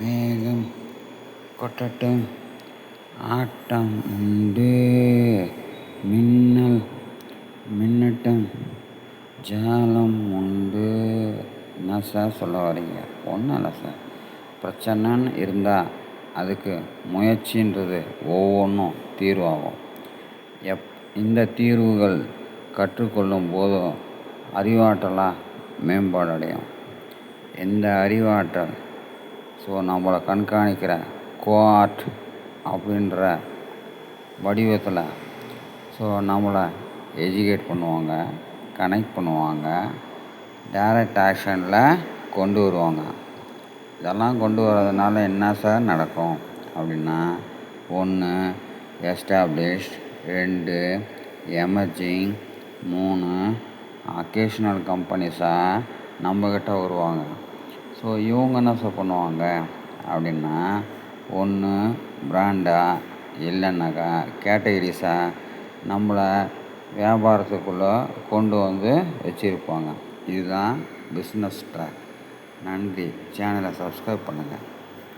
மேகம் கொட்டட்டும் ஆட்டம் உண்டு. மின்னல் மின்னட்டம் ஜாலம் உண்டு. என்ன சார் சொல்ல வரீங்க ஒன்றும் இல்லை சார் பிரச்சனைன்னு இருந்தால் அதுக்கு முயற்சின்றது ஒவ்வொன்றும் தீர்வாகும். எப் இந்த தீர்வுகள் கற்றுக்கொள்ளும் போதும் அறிவாற்றலாக மேம்பாடடையும். எந்த அறிவாற்றல் ஸோ நம்மளை கண்காணிக்கிற கோஆர்ட் அப்படின்ற வடிவத்தில். ஸோ நம்மளை எஜுகேட் பண்ணுவாங்க கனெக்ட் பண்ணுவாங்க டைரக்ட் ஆக்ஷனில் கொண்டு வருவாங்க. இதெல்லாம் கொண்டு வர்றதுனால என்ன சார் நடக்கும் அப்படின்னா ஒன்று எஸ்டாப்ளிஷ்ட் ரெண்டு எமர்ஜிங் மூணு அக்கேஷ்னல் கம்பெனிஸாக நம்மக்கிட்ட வருவாங்க. ஸோ இவங்க என்ன சார் பண்ணுவாங்க அப்படின்னா ஒன்று பிராண்டாக இல்லைன்னாக்கா கேட்டகிரிஸாக நம்மளை வியாபாரத்துக்குள்ளே கொண்டு வந்து வச்சுருப்பாங்க. இதுதான் பிஸ்னஸ் ட்ராக் நன்றி. சேனலை சப்ஸ்கிரைப் பண்ணுங்கள்